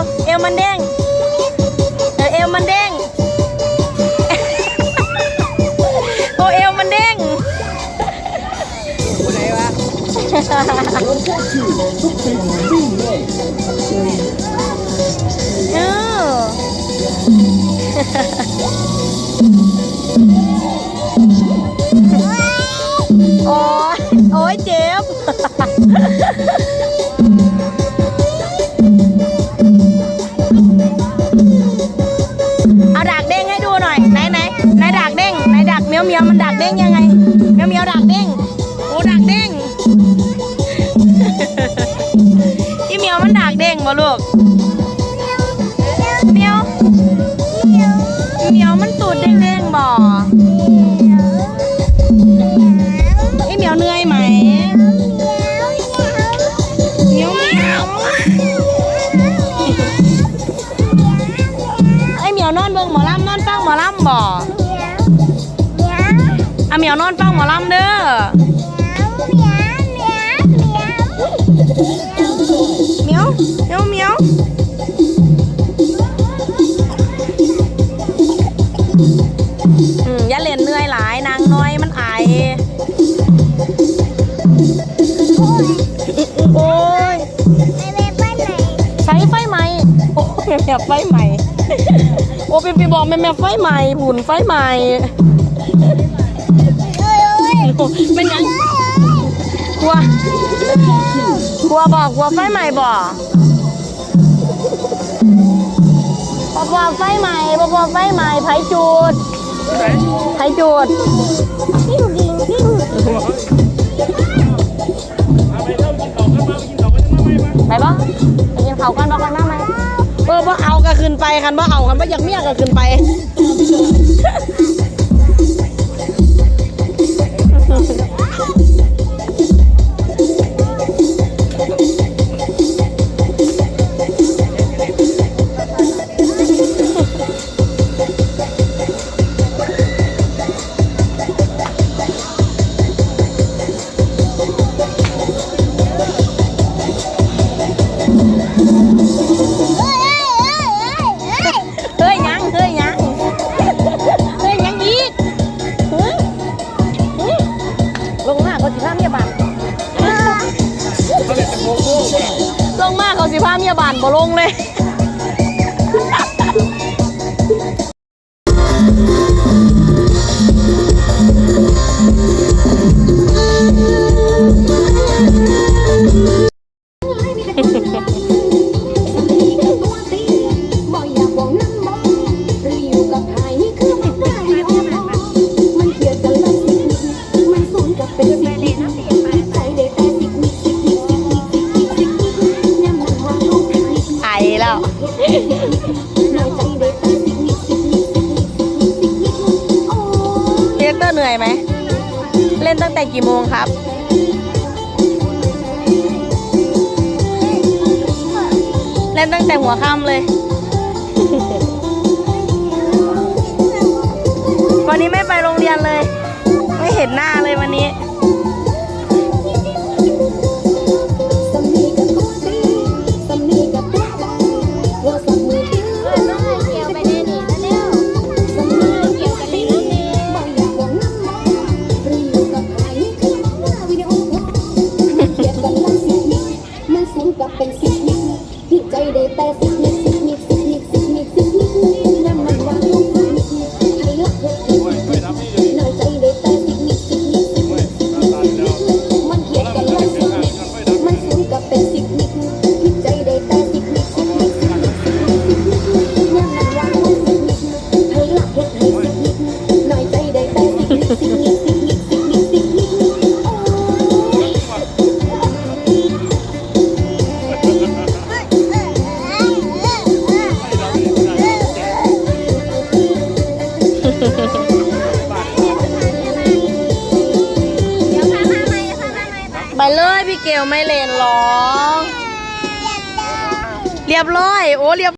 วเอวมันเด้งเออเอวมันเด้งโอเอวมันเด้งคนไหนวะเออโอ้ยโอ้ยเจ็บ บ่ลูกเมียวเมียวมันตูดเด้งๆบ่พี่เมียวเหนื่อยไหมเมียวเมียวไอเมียวนอนเบิ่งหมอลำนอนฟังหมอลำบ่อะเมียวนอนฟังหมอลำเด้อเมียว เมียวเมียวอืมอย่าเล่นเหนื่อยหลายนางน้อยมันไอายโอ้ยใช้ไฟไหมโอ้ยแม่แม่ไฟไหมโอ้เป็นปีบอกแม่แม่ไฟไหมผุนไฟไหมเป็นยัง กลัว กลัวบอกกลัวไฟไหมบ่บอกว่าไฟไหมบอกว่าไฟไหมไผจูดไผจูดไปบ่ไปกินข้ากันบ่กันมาไหมเออบ่เอาก็ขึ้นไปคันบ่เอาคันบ่อยากเมียก็ขึ้นไป สิพาเมียบานบ่ลงเลย เรียกเตอร์เหนื่อยไหม เล่นตั้งแต่กี่โมงครับ เล่นตั้งแต่หัวค่ำเลย วันนี้ไม่ไปโรงเรียนเลย ไม่เห็นหน้าเลยวันนี้ แต่สิบนิ ไปเลยพี่เกลไม่เล่นหรอเรียบร้อย โอ้เรียบ